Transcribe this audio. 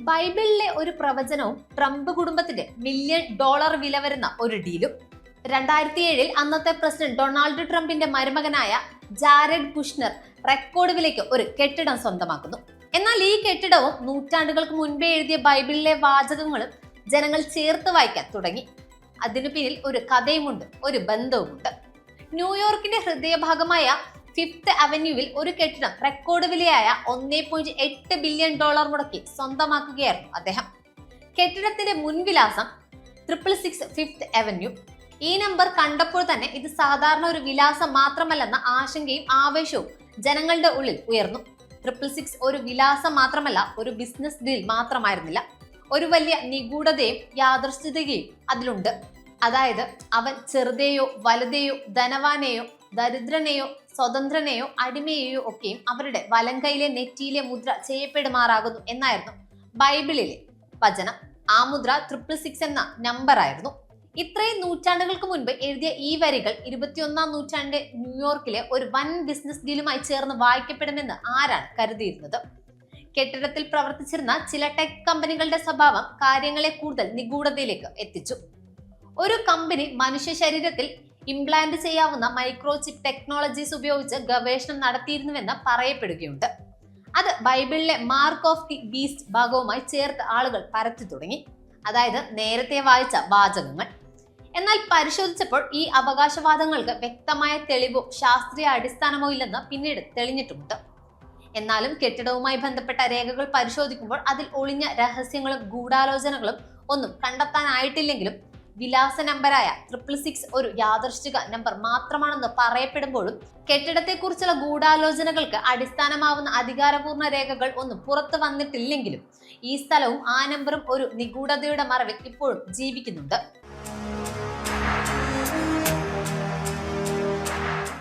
ബൈബിളിലെ ഒരു പ്രവചനവും ട്രംപ് കുടുംബത്തിന്റെ മില്യൺ ഡോളർ വില വരുന്ന ഒരു ഡീലും രണ്ടായിരത്തി ഏഴിൽ അന്നത്തെ പ്രസിഡന്റ് ഡൊണാൾഡ് ട്രംപിന്റെ മരുമകനായ ജാരഡ് കുഷ്ണർ റെക്കോർഡ് വിലയ്ക്ക് ഒരു കെട്ടിടം സ്വന്തമാക്കുന്നു. എന്നാൽ ഈ കെട്ടിടവും നൂറ്റാണ്ടുകൾക്ക് മുൻപേ എഴുതിയ ബൈബിളിലെ വാചകങ്ങളും ജനങ്ങൾ ചേർത്ത് വായിക്കാൻ തുടങ്ങി. അതിനു പിന്നിൽ ഒരു കഥയുമുണ്ട് ഒരു ബന്ധവുമുണ്ട്. ന്യൂയോർക്കിന്റെ ഹൃദയഭാഗമായ ഫിഫ്ത്ത് അവന്യൂവിൽ ഒരു കെട്ടിടം റെക്കോർഡ് വിലയായ ഒന്നേ പോയിന്റ് എട്ട് ബില്യൺ ഡോളർ മുടക്കി സ്വന്തമാക്കുകയായിരുന്നു അദ്ദേഹം. കെട്ടിടത്തിന്റെ മുൻവിലാസം ട്രിപ്പിൾ സിക്സ് ഫിഫ്ത്ത് അവന്യൂ ഈ നമ്പർ കണ്ടപ്പോൾ തന്നെ ഇത് സാധാരണ ഒരു വിലാസം മാത്രമല്ലെന്ന ആശങ്കയും ആവേശവും ജനങ്ങളുടെ ഉള്ളിൽ ഉയർന്നു. ട്രിപ്പിൾ സിക്സ് ഒരു വിലാസം മാത്രമല്ല ഒരു ബിസിനസ് ഡീൽ മാത്രമായിരുന്നില്ല. ഒരു വലിയ നിഗൂഢതയും യാദൃശ്ചിതയും അതിലുണ്ട്. അതായത് അവൻ ചെറുതെയോ വലുതെയോ ധനവാനെയോ ദരിദ്രനെയോ സ്വതന്ത്രനെയോ അടിമയെയോ ഒക്കെയും അവരുടെ വലങ്കയിലെ നെറ്റിയിലെ മുദ്ര ചെയ്യപ്പെടുമാറാകുന്നു എന്നായിരുന്നു ബൈബിളിലെ വചനം. ആ മുദ്ര ട്രിപ്പിൾ സിക്സ് എന്ന നമ്പർ ആയിരുന്നു. ഇത്രയും നൂറ്റാണ്ടുകൾക്ക് മുൻപ് എഴുതിയ ഈ വരികൾ ഇരുപത്തിയൊന്നാം നൂറ്റാണ്ട് ന്യൂയോർക്കിലെ ഒരു വൻ ബിസിനസ് ഡീലുമായി ചേർന്ന് വായിക്കപ്പെടുമെന്ന് ആരാണ് കരുതിയിരുന്നത്? കെട്ടിടത്തിൽ പ്രവർത്തിച്ചിരുന്ന ചില ടെക് കമ്പനികളുടെ സ്വഭാവം കാര്യങ്ങളെ കൂടുതൽ നിഗൂഢതയിലേക്ക് എത്തിച്ചു. ഒരു കമ്പനി മനുഷ്യ ശരീരത്തിൽ ഇംപ്ലാന്റ് ചെയ്യാവുന്ന മൈക്രോചിപ്പ് ടെക്നോളജീസ് ഉപയോഗിച്ച് ഗവേഷണം നടത്തിയിരുന്നുവെന്ന് പറയപ്പെടുകയുണ്ട്. അത് ബൈബിളിലെ മാർക്ക് ഓഫ് ദി ബീസ്റ്റ് ഭാഗവുമായി ചേർത്ത് ആളുകൾ പരത്തി തുടങ്ങി. അതായത് നേരത്തെ വായിച്ച വാചകങ്ങൾ. എന്നാൽ പരിശോധിച്ചപ്പോൾ ഈ അവകാശവാദങ്ങൾക്ക് വ്യക്തമായ തെളിവോ ശാസ്ത്രീയ അടിസ്ഥാനമോ ഇല്ലെന്ന് പിന്നീട് തെളിഞ്ഞിട്ടുമുണ്ട്. എന്നാലും കെട്ടിടവുമായി ബന്ധപ്പെട്ട രേഖകൾ പരിശോധിക്കുമ്പോൾ അതിൽ ഒളിഞ്ഞ രഹസ്യങ്ങളും ഗൂഢാലോചനകളും ഒന്നും കണ്ടെത്താനായിട്ടില്ലെങ്കിലും വിലാസ നമ്പറായ ട്രിപ്പിൾ സിക്സ് ഒരു യാദർശിക നമ്പർ മാത്രമാണെന്ന് പറയപ്പെടുമ്പോഴും കെട്ടിടത്തെക്കുറിച്ചുള്ള ഗൂഢാലോചനകൾക്ക് അടിസ്ഥാനമാവുന്ന അധികാരപൂർണ രേഖകൾ ഒന്നും പുറത്തു വന്നിട്ടില്ലെങ്കിലും ഈ സ്ഥലവും ആ നമ്പറും ഒരു നിഗൂഢതയുടെ മറവിൽ ഇപ്പോഴും ജീവിക്കുന്നുണ്ട്.